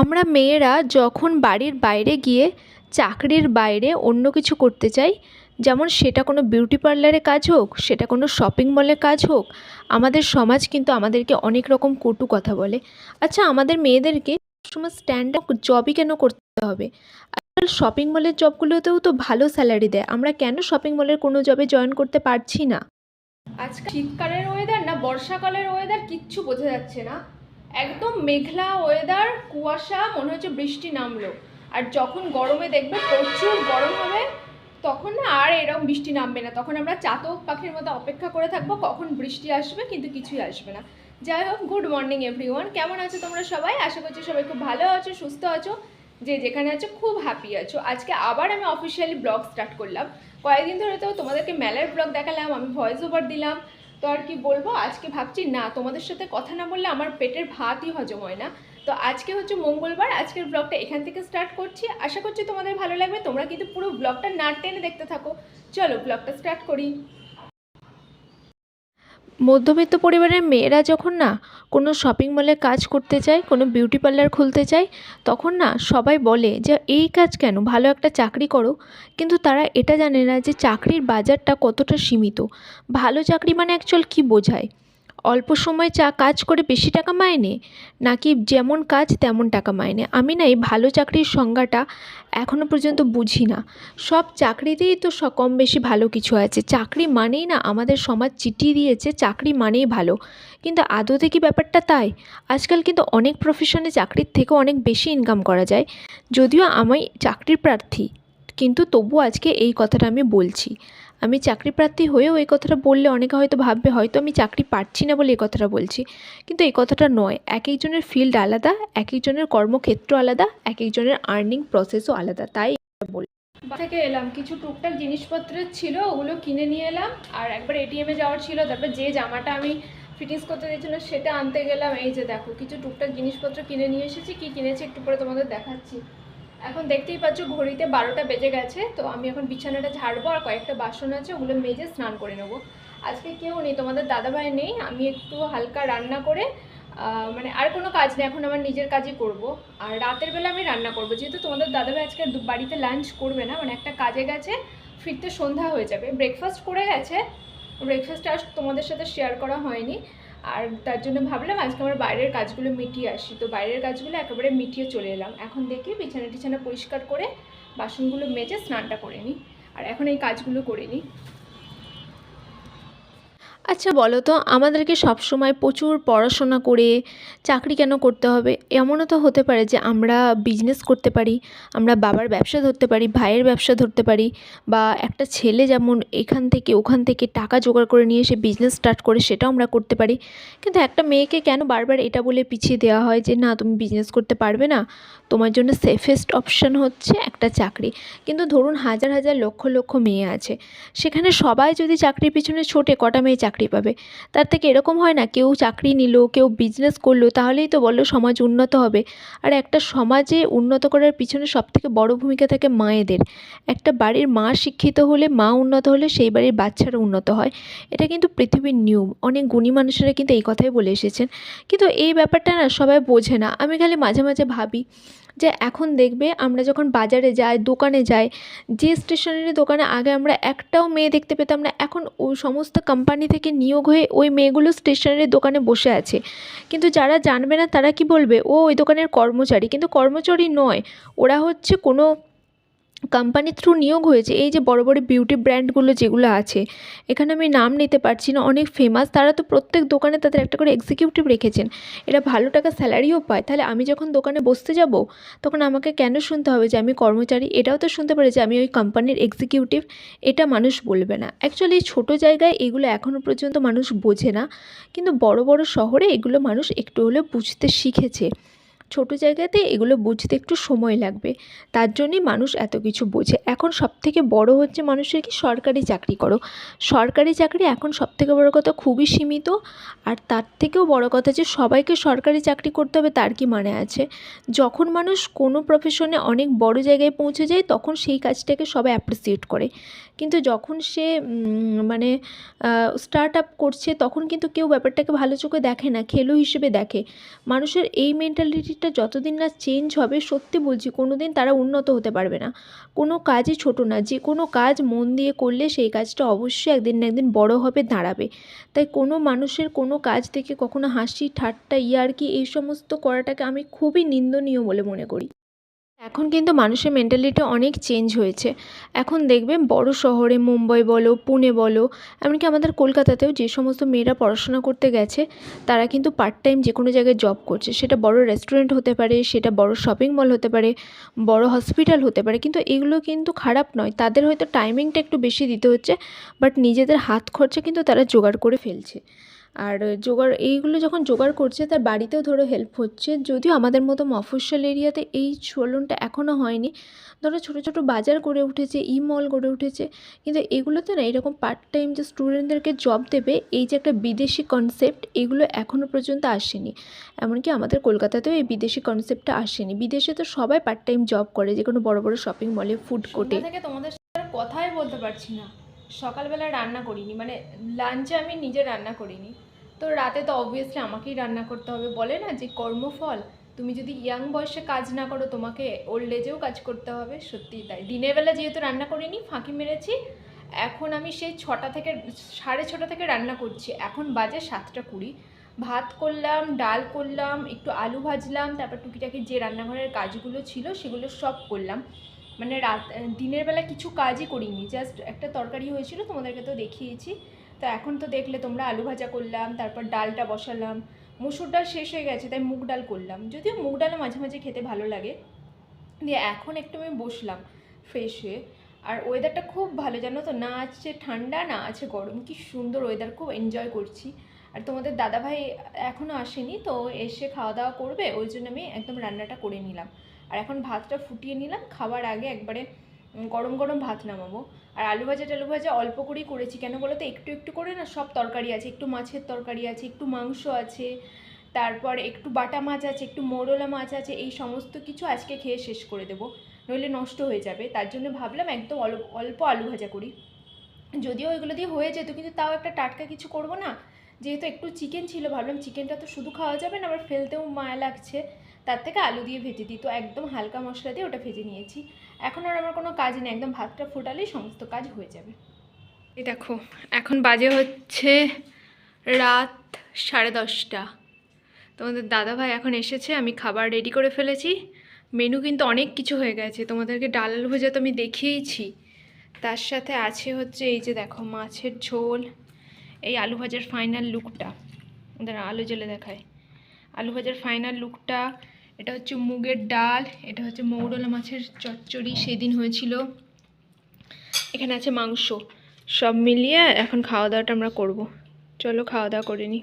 আমরা মেয়েরা যখন বাড়ির বাইরে গিয়ে চাকরির বাইরে অন্য কিছু করতে চাই, যেমন সেটা কোনো বিউটি পার্লারে কাজ হোক, সেটা কোনো শপিং মলে কাজ হোক, আমাদের সমাজ কিন্তু আমাদেরকে অনেক রকম কটু কথা বলে। আচ্ছা আমাদের মেয়েদেরকে সবসময় স্ট্যান্ড জবই কেন করতে হবে? আজকাল শপিং মলের জবগুলোতেও তো ভালো স্যালারি দেয়, আমরা কেন শপিং মলের কোনো জবে জয়েন করতে পারছি না? আজকাল শীতকালের ওয়েদার না, বর্ষাকালের ওয়েদার কিচ্ছু বোঝা যাচ্ছে না। একদম মেঘলা ওয়েদার কুয়াশা, মনে হচ্ছে বৃষ্টি নামলো। আর যখন গরমে দেখবে প্রচুর গরম হবে, তখন না আর এরকম বৃষ্টি নামবে না। তখন আমরা চাতক পাখির মতো অপেক্ষা করে থাকব, কখন বৃষ্টি আসবে, কিন্তু কিছুই আসবে না। যাই হোক গুড মর্নিং এভরিওয়ান কেমন আছো তোমরা সবাই? আশা করছি সবাই খুব ভালো আছো, সুস্থ আছো, যে যেখানে আছো, খুব হ্যাপি আছো। আজকে আবার আমি অফিসিয়ালি ব্লগ স্টার্ট করলাম। কয়েকদিন ধরে তো তোমাদেরকে মেলার ব্লগ দেখালাম, আমি ভয়েস ওভার দিলাম। তো আর কি বলব? আজকে ভাবছি, না, তোমাদের সাথে কথা না বললে আমার পেটের ভাতই হজম হয় না। তো আজকে হচ্ছে মঙ্গলবার, আজকের ব্লগটা এখান থেকে স্টার্ট করছি। আশা করছি তোমাদের ভালো লাগবে। তোমরা কিন্তু পুরো ব্লগটা না টেনে দেখতে থাকো। চলো ব্লগটা স্টার্ট করি। মধ্যবিত্ত পরিবারের মেয়েরা যখন না কোনো শপিং মলে কাজ করতে চায়, কোনো বিউটি পার্লার খুলতে চায়, তখন না সবাই বলে যে, এই কাজ কেন? ভালো একটা চাকরি করো। কিন্তু তারা এটা জানে না যে, চাকরির বাজারটা কতটা সীমিত। ভালো চাকরি মানে অ্যাকচুয়াল কী বোঝায়? অল্প সময় চা কাজ করে বেশি টাকা মাইনে? নাকি যেমন কাজ, তেমন টাকা মাইনে? আমি না এই ভালো চাকরির সংজ্ঞাটা এখনও পর্যন্ত বুঝি না। সব চাকরিতেই তো কম বেশি ভালো কিছু আছে। চাকরি মানেই না আমাদের সমাজ চিটিয়ে দিয়েছে, চাকরি মানেই ভালো। কিন্তু আদতে কি ব্যাপারটা তাই? আজকাল কিন্তু অনেক প্রফেশনে চাকরির থেকেও অনেক বেশি ইনকাম করা যায়। যদিও আমি চাকরির প্রার্থী, কিন্তু তবু আজকে এই কথাটা আমি বলছি। আমি চাকরি প্রার্থী হয়েও এই কথাটা বললে অনেকে হয়তো ভাববে, হয়তো আমি চাকরি পাচ্ছি না বলে এই কথাটা বলছি। কিন্তু এই কথাটা নয়। এক একজনের ফিল্ড আলাদা, এক একজনের কর্মক্ষেত্র আলাদা, এক একজনের আর্নিং প্রসেসও আলাদা। তাই বাড়ি থেকে এলাম। কিছু টুকটাক জিনিসপত্রের ছিল, ওগুলো কিনে নিয়ে এলাম। আর একবার এটিএমে যাওয়ার ছিল, তারপর যে জামাটা আমি ফিটিংস করতে দিয়েছিল সেটা আনতে গেলাম। এই যে দেখো, কিছু টুকটাক জিনিসপত্র কিনে নিয়ে এসেছি। কি কিনেছি একটু পরে তোমাদের দেখাচ্ছি। এখন দেখতেই পাচ্ছ ঘড়িতে বারোটা বেজে গেছে, তো আমি এখন বিছানাটা ঝাড়বো আর কয়েকটা বাসন আছে, ওগুলো মেজে স্নান করে নেব। আজকে কেউ নেই, তোমাদের দাদাভাই নেই, আমি একটু হালকা রান্না করে মানে আর কোনো কাজ নেই, এখন আমার নিজের কাজই করব। আর রাতের বেলা আমি রান্না করব, যেহেতু তোমাদের দাদাভাই আজকে বাড়িতে লাঞ্চ করবে না মানে একটা কাজে গেছে, ফিরতে সন্ধ্যা হয়ে যাবে। ব্রেকফাস্ট করে গেছে ব্রেকফাস্ট আর তোমাদের সাথে শেয়ার করা হয়নি। আর তার জন্য ভাবলাম আজকে আমার বাইরের কাজগুলো মিটিয়ে আসি। তো বাইরের কাজগুলো একেবারে মিটিয়ে চলে এলাম। এখন দেখি বিছানা টিছানা পরিষ্কার করে বাসনগুলো মেজে স্নানটা করে নিই। আর এখন এই কাজগুলো করে নিই। আচ্ছা বলো তো, আমাদেরকে সবসময় প্রচুর পড়াশোনা করে চাকরি কেন করতে হবে? এমনও তো হতে পারে যে আমরা বিজনেস করতে পারি, আমরা বাবার ব্যবসা ধরতে পারি, ভাইয়ের ব্যবসা ধরতে পারি, বা একটা ছেলে যেমন এখান থেকে ওখান থেকে টাকা জোগাড় করে নিয়ে এসে বিজনেস স্টার্ট করে সেটাও আমরা করতে পারি। কিন্তু একটা মেয়েকে কেন বারবার এটা বলে পিছিয়ে দেওয়া হয় যে, না, তুমি বিজনেস করতে পারবে না? তোমার জন্য সেফেস্ট অপশান হচ্ছে একটা চাকরি। কিন্তু ধরুন হাজার হাজার লক্ষ লক্ষ মেয়ে আছে, সেখানে সবাই যদি চাকরির পিছনে ছোটে, কটা মেয়ে চাকরি পাবে? তার থেকে এরকম হয় না, কেউ চাকরি নিল, কেউ বিজনেস করল, তাহলেই তো বলো সমাজ উন্নত হবে। আর একটা সমাজে উন্নত করার পিছনে সবথেকে বড় ভূমিকা থাকে মায়েদের। একটা বাড়ির মা শিক্ষিত হলে, মা উন্নত হলে সেই বাড়ির বাচ্চারা উন্নত হয়। এটা কিন্তু পৃথিবীর নিয়ম। অনেক গুণী মানুষেরা কিন্তু এই কথাই বলে এসেছেন। কিন্তু এই ব্যাপারটা না সবাই বোঝে না। আমি খালি মাঝে মাঝে ভাবি যে এখন দেখবে আমরা যখন বাজারে যাই, দোকানে যাই, যে স্টেশনারি দোকানে আগে আমরা একটাও মেয়ে দেখতে পেতাম না, এখন ওই সমস্ত কোম্পানি থেকে নিয়োগ হয়ে ওই মেয়েগুলো স্টেশনারি দোকানে বসে আছে। কিন্তু যারা জানবে না তারা কি বলবে? ও ওই দোকানের কর্মচারী। কিন্তু কর্মচারী নয়, ওরা হচ্ছে কোনো কোম্পানির থ্রু নিয়োগ হয়েছে, এই যে বড় বড় বিউটি ব্র্যান্ডগুলো যেগুলো আছে, এখানে আমি নাম নিতে পারছি না, অনেক ফেমাস তারা তো প্রত্যেক দোকানে তাদের একটা করে এক্সিকিউটিভ রেখেছেন, এরা ভালো টাকা স্যালারিও পায়, তাহলে আমি যখন দোকানে বসতে যাব, তখন আমাকে কেন শুনতে হবে যে আমি কর্মচারী? এটাও তো শুনতে পারে যে আমি ওই কোম্পানির এক্সিকিউটিভ এটা মানুষ বলবে না। অ্যাকচুয়ালি ছোটো জায়গায় এগুলো এখনও পর্যন্ত মানুষ বোঝে না, কিন্তু বড় বড় শহরে এগুলো মানুষ একটু হলেও বুঝতে শিখেছে। ছোটো জায়গাতে এগুলো বুঝতে একটু সময় লাগবে। তার জন্যই মানুষ এত কিছু বোঝে। এখন সবথেকে বড় হচ্ছে মানুষের কি সরকারি চাকরি করো। সরকারি চাকরি এখন সবথেকে বড় কথা খুবই সীমিত। আর তার থেকেও বড় কথা যে সবাইকে সরকারি চাকরি করতে হবে তার কি মানে আছে? যখন মানুষ কোনো প্রফেশনে অনেক বড় জায়গায় পৌঁছে যায়, তখন সেই কাজটাকে সবাই অ্যাপ্রিসিয়েট করে। কিন্তু যখন সে মানে স্টার্ট আপ করছে, তখন কিন্তু কেউ ব্যাপারটাকে ভালো চোখে দেখে না, খেলো হিসেবে দেখে। মানুষের এই মেন্টালিটিটা মেন্টালিটিটা যতদিন না চেঞ্জ হবে, সত্যি বলছি কোনো দিন তারা উন্নত হতে পারবে না। কোনো কাজই ছোট না, যে কোনো কাজ মন দিয়ে করলে সেই কাজটা অবশ্যই একদিন না একদিন বড় হবে, দাঁড়াবে। তাই কোনো মানুষের কোনো কাজ থেকে কখনো হাসি, ঠাট্টা, ইয়ার্কি এই সমস্ত করাটাকে আমি খুবই নিন্দনীয় বলে মনে করি। এখন কিন্তু মানুষের মেন্টালিটি অনেক চেঞ্জ হয়েছে। এখন দেখবে বড় শহরে মুম্বাই বলো, পুনে বলো, এমনকি আমাদের কলকাতাতেও যে সমস্ত মেয়েরা পড়াশোনা করতে গেছে, তারা কিন্তু পার্ট টাইম যে কোনো জায়গায় জব করছে। সেটা বড় রেস্টুরেন্ট হতে পারে, সেটা বড় শপিং মল হতে পারে, বড় হসপিটাল হতে পারে, কিন্তু এগুলো কিন্তু খারাপ নয়। তাদের হয়তো টাইমিংটা একটু বেশি দিতে হচ্ছে বাট নিজেদের হাত খরচা কিন্তু তারা জোগাড় করে ফেলছে। আর জোগাড়, এইগুলো যখন জোগাড় করছে, তার বাড়িতেও ধরো হেল্প হচ্ছে। যদিও আমাদের মতো মফস্বল এরিয়াতে এই চলনটা এখনও হয়নি। ধরো ছোটো ছোটো বাজার গড়ে উঠেছে ই মল গড়ে উঠেছে, কিন্তু এগুলোতে না এরকম পার্ট টাইম যে স্টুডেন্টদেরকে জব দেবে, এই যে একটা বিদেশি কনসেপ্ট এগুলো এখনও পর্যন্ত আসেনি। এমনকি আমাদের কলকাতাতেও এই বিদেশি কনসেপ্টটা আসেনি। বিদেশে তো সবাই পার্ট টাইম জব করে, যে কোনো বড় বড় শপিং মলে ফুড কোর্টে তোমাদের কথাই বলতে পারছি না। সকালবেলা রান্না করিনি মানে লাঞ্চে আমি নিজে রান্না করিনি। তো রাতে তো অবভিয়াসলি আমাকেই রান্না করতে হবে। বলে না যে কর্মফল, তুমি যদি ইয়াং বয়সে কাজ না করো, তোমাকে ওল্ড এজেও কাজ করতে হবে। সত্যিই তাই। দিনের বেলা যেহেতু রান্না করিনি, ফাঁকি মেরেছি। এখন আমি সেই ছটা থেকে, সাড়ে ছটা থেকে রান্না করছি। এখন বাজে সাতটা কুড়ি। ভাত করলাম, ডাল করলাম, একটু আলু ভাজলাম, তারপর টুকিটাকি যে রান্নাঘরের কাজগুলো ছিল, সেগুলো সব করলাম। মানে রাত দিনের বেলা কিছু কাজই করিনি জাস্ট একটা তরকারি হয়েছিল, তোমাদেরকে তো দেখিয়েছি। তো এখন তো দেখলে তোমরা আলু ভাজা করলাম, তারপর ডালটা বসালাম, মুসুর ডাল শেষ হয়ে গেছে, তাই মুগ ডাল করলাম। যদিও মুগ ডাল মাঝে মাঝে খেতে ভালো লাগে, দিয়ে এখন একটু আমি বসলাম ফ্রেশ হয়ে। আর ওয়েদারটা খুব ভালো, জানো তো, না আছে ঠান্ডা, না আছে গরম, কি সুন্দর ওয়েদার খুব এনজয় করছি। আর তোমাদের দাদাভাই এখনও আসেনি, তো এসে খাওয়া দাওয়া করবে, ওই জন্য আমি একদম রান্নাটা করে নিলাম। আর এখন ভাতটা ফুটিয়ে নিলাম, খাবার আগে একবারে গরম গরম ভাত নামাবো। আর আলু ভাজা টালু ভাজা অল্প করেই করেছি, কেন বলো তো একটু একটু করে না সব তরকারি আছে, একটু মাছের তরকারি আছে, একটু মাংস আছে, তারপর একটু বাটা মাছ আছে, একটু মোরলা মাছ আছে, এই সমস্ত কিছু আজকে খেয়ে শেষ করে দেবো। নইলে নষ্ট হয়ে যাবে, তার জন্য ভাবলাম একদম অল্প অল্প আলু ভাজা করি। যদিও এগুলো দিয়ে হয়ে যেত, কিন্তু তাও একটা টাটকা কিছু করব না। যেহেতু একটু চিকেন ছিল, ভাবলাম চিকেনটা তো শুধু খাওয়া যাবে না, আবার ফেলতেও মায়া লাগছে। তার থেকে আলু দিয়ে ভেজে দিই। তো একদম হালকা মশলা দিয়ে ওটা ভেজে নিয়েছি। এখন আর আমার কোনো কাজ নেই, একদম ভাতটা ফোটালেই সমস্ত কাজ হয়ে যাবে। এই দেখো, এখন বাজে হচ্ছে রাত সাড়ে দশটা। তোমাদের দাদাভাই এখন এসেছে, আমি খাবার রেডি করে ফেলেছি। মেনু কিন্তু অনেক কিছু হয়ে গেছে, তোমাদেরকে ডাল আলু ভাজা তো আমি দেখিয়েছি। তার সাথে আছে হচ্ছে এই যে দেখো, মাছের ঝোল, এই আলু ভাজার ফাইনাল লুকটা ওদের আলু জ্বেলে দেখায়। আলু ভাজার ফাইনাল লুকটা এটা হচ্ছে মুগের ডাল, এটা হচ্ছে মৌরলা মাছের চচ্চড়ি, সেদিন হয়েছিল। এখানে আছে মাংস, সব মিলিয়ে এখন খাওয়া দাওয়াটা আমরা করব। চলো খাওয়া দাওয়া করে নিই